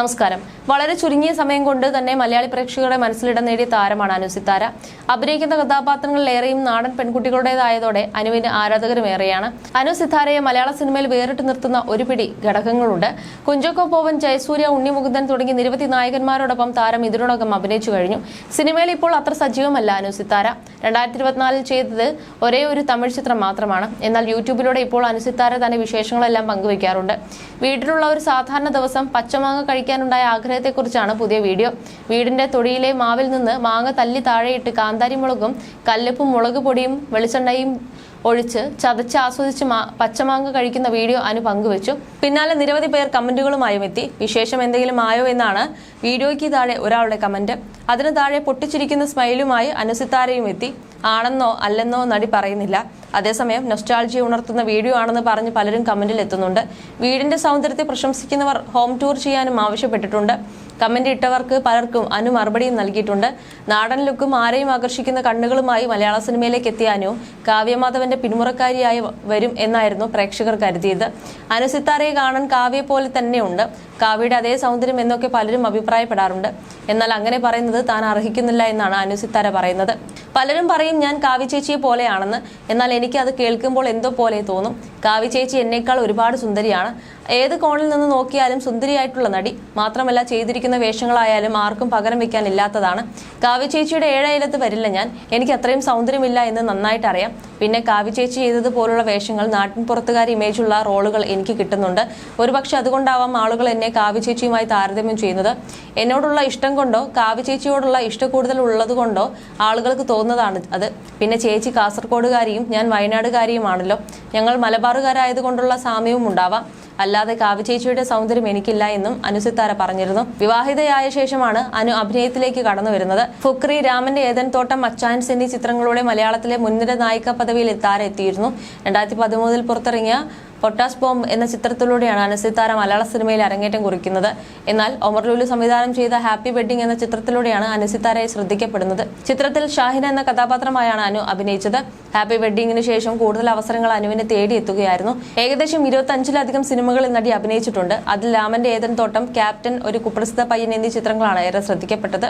നമസ്കാരം. വളരെ ചുരുങ്ങിയ സമയം കൊണ്ട് തന്നെ മലയാളി പ്രേക്ഷകരുടെ മനസ്സിലിടം നേടിയ താരമാണ് അനുസിത്താര അഭിനയിക്കുന്ന കഥാപാത്രങ്ങളിലേറെയും നാടൻ പെൺകുട്ടികളുടേതായതോടെ അനുവിന് ആരാധകരും ഏറെയാണ്. അനുസിത്താരയെ മലയാള സിനിമയിൽ വേറിട്ട് നിർത്തുന്ന ഒരു പിടി ഘടകങ്ങളുണ്ട്. കുഞ്ചോക്കോ പോവൻ ജയസൂര്യ ഉണ്ണിമുകുന്ദൻ തുടങ്ങി നിരവധി നായകന്മാരോടൊപ്പം താരം ഇതിനോടകം അഭിനയിച്ചു കഴിഞ്ഞു. സിനിമയിൽ ഇപ്പോൾ അത്ര സജീവമല്ല അനുസിത്താര രണ്ടായിരത്തി ഇരുപത്തിനാലിൽ ചെയ്തത് ഒരേ ഒരു തമിഴ് ചിത്രം മാത്രമാണ്. എന്നാൽ യൂട്യൂബിലൂടെ ഇപ്പോൾ അനുസിത്താര തന്റെ വിശേഷങ്ങളെല്ലാം പങ്കുവയ്ക്കാറുണ്ട്. വീട്ടിലുള്ള ഒരു സാധാരണ ദിവസം പച്ചമാങ്ങ കഴിക്കാനുണ്ടായ ആഗ്രഹത്തെക്കുറിച്ചാണ് പുതിയ വീഡിയോ. വീടിന്റെ തൊടിയിലെ മാവിൽ നിന്ന് മാങ്ങ തല്ലി താഴെയിട്ട് കാന്താരി മുളകും കല്ലുപ്പും മുളക് പൊടിയും വെളിച്ചെണ്ണയും ഒഴിച്ച് ചതച്ച് ആസ്വദിച്ച് പച്ചമാങ്ങ കഴിക്കുന്ന വീഡിയോ അനു പങ്കുവച്ചു. പിന്നാലെ നിരവധി പേർ കമന്റുകളുമായും എത്തി. വിശേഷം എന്തെങ്കിലും ആയോ എന്നാണ് വീഡിയോയ്ക്ക് താഴെ ഒരാളുടെ കമന്റ്. അതിന് താഴെ പൊട്ടിച്ചിരിക്കുന്ന സ്മൈലുമായി അനുസിത്താരയും എത്തി. ആണെന്നോ അല്ലെന്നോ നടി പറയുന്നില്ല. അതേസമയം നൊസ്റ്റാൾജി ഉണർത്തുന്ന വീഡിയോ ആണെന്ന് പറഞ്ഞ് പലരും കമന്റിൽ എത്തുന്നുണ്ട്. വീടിന്റെ സൗന്ദര്യത്തെ പ്രശംസിക്കുന്നവർ ഹോം ടൂർ ചെയ്യാനും ആവശ്യപ്പെട്ടിട്ടുണ്ട്. കമന്റ് ഇട്ടവർക്ക് പലർക്കും അനു മറുപടിയും നൽകിയിട്ടുണ്ട്. നാടൻ ലുക്കും ആരെയും ആകർഷിക്കുന്ന കണ്ണുകളുമായി മലയാള സിനിമയിലേക്ക് എത്തിയ അനു കാവ്യമാധവന്റെ പിന്മുറക്കാരിയായി വരും എന്നായിരുന്നു പ്രേക്ഷകർ കരുതിയത്. അനു സിത്താരയെ കാണാൻ കാവ്യ പോലെ തന്നെയുണ്ട്. കാവ്യയുടെ അതേ സൗന്ദര്യം എന്നൊക്കെ പലരും അഭിപ്രായപ്പെടാറുണ്ട്. എന്നാൽ അങ്ങനെ പറയുന്നത് താൻ അർഹിക്കുന്നില്ല എന്നാണ് അനുസിത്താര പറയുന്നത്. പലരും പറയും ഞാൻ കാവ്യ ചേച്ചിയെ പോലെയാണെന്ന്. എന്നാൽ എനിക്ക് അത് കേൾക്കുമ്പോൾ എന്തോ പോലെ തോന്നും. കാവ്യ ചേച്ചി എന്നേക്കാൾ ഒരുപാട് സുന്ദരിയാണ്. ഏത് കോണിൽ നിന്ന് നോക്കിയാലും സുന്ദരിയായിട്ടുള്ള നടി. മാത്രമല്ല ചെയ്തിരിക്കുന്ന വേഷങ്ങളായാലും ആർക്കും പകരം വെക്കാനില്ലാത്തതാണ് കാവ്യ ചേച്ചിയുടെ ഏഴയലത്ത് വരില്ല ഞാൻ. എനിക്ക് അത്രയും സൗന്ദര്യമില്ല എന്ന് നന്നായിട്ട് അറിയാം. പിന്നെ കാവ്യ ചേച്ചി ചെയ്തതുപോലുള്ള വേഷങ്ങൾ നാട്ടിൻ ഇമേജ് ഇമേജുള്ള റോളുകൾ എനിക്ക് കിട്ടുന്നുണ്ട്. ഒരുപക്ഷെ അതുകൊണ്ടാവാം ആളുകൾ എന്നെ കാവ്യ ചേച്ചിയുമായി താരതമ്യം ചെയ്യുന്നത്. എന്നോടുള്ള ഇഷ്ടം കൊണ്ടോ കാവ്യ ചേച്ചിയോടുള്ള ഇഷ്ടക്കൂടുതൽ ഉള്ളത് കൊണ്ടോ ആളുകൾക്ക് തോന്നുന്നതാണ്. അത് പിന്നെ ചേച്ചി കാസർഗോഡുകാരിയും ഞാൻ വയനാടുകാരിയുമാണല്ലോ. ഞങ്ങൾ മലബാറുകാരായതുകൊണ്ടുള്ള സാമ്യവും ഉണ്ടാവാം. അല്ലാതെ കാവ്യ ചേച്ചിയുടെ സൗന്ദര്യം എനിക്കില്ല എന്നും അനുസിത്താര പറഞ്ഞിരുന്നു. വിവാഹിതയായ ശേഷമാണ് അനു അഭിനയത്തിലേക്ക് കടന്നു വരുന്നത്. ഫുക്രി രാമന്റെ ഏതൻ തോട്ടം മച്ചാൻസ് എന്നീ ചിത്രങ്ങളുടെ മലയാളത്തിലെ മുൻനിര നായിക പദവിയിൽ താര എത്തിയിരുന്നു. രണ്ടായിരത്തി പതിമൂന്നിൽ പുറത്തിറങ്ങിയ പൊട്ടാസ് ബോംബ് എന്ന ചിത്രത്തിലൂടെയാണ് അനുസിത്താര മലയാള സിനിമയിൽ അരങ്ങേറ്റം കുറിക്കുന്നത്. എന്നാൽ ഒമർ ലുലു സംവിധാനം ചെയ്ത ഹാപ്പി വെഡിങ് എന്ന ചിത്രത്തിലൂടെയാണ് അനുസിത്താരയെ ശ്രദ്ധിക്കപ്പെടുന്നത്. ചിത്രത്തിൽ ഷാഹിന എന്ന കഥാപാത്രമായാണ് അനു അഭിനയിച്ചത്. ഹാപ്പി വെഡിങ്ങിന് ശേഷം കൂടുതൽ അവസരങ്ങൾ അനുവിനെ തേടിയെത്തുകയായിരുന്നു. ഏകദേശം ഇരുപത്തി അഞ്ചിലധികം സിനിമകളിൽ നടി അഭിനയിച്ചിട്ടുണ്ട്. അതിൽ രാമന്റെ ഏതൻ തോട്ടം ക്യാപ്റ്റൻ ഒരു കുപ്രസിദ്ധ പയ്യൻ എന്നീ ചിത്രങ്ങളാണ് ഏറെ ശ്രദ്ധിക്കപ്പെട്ടത്.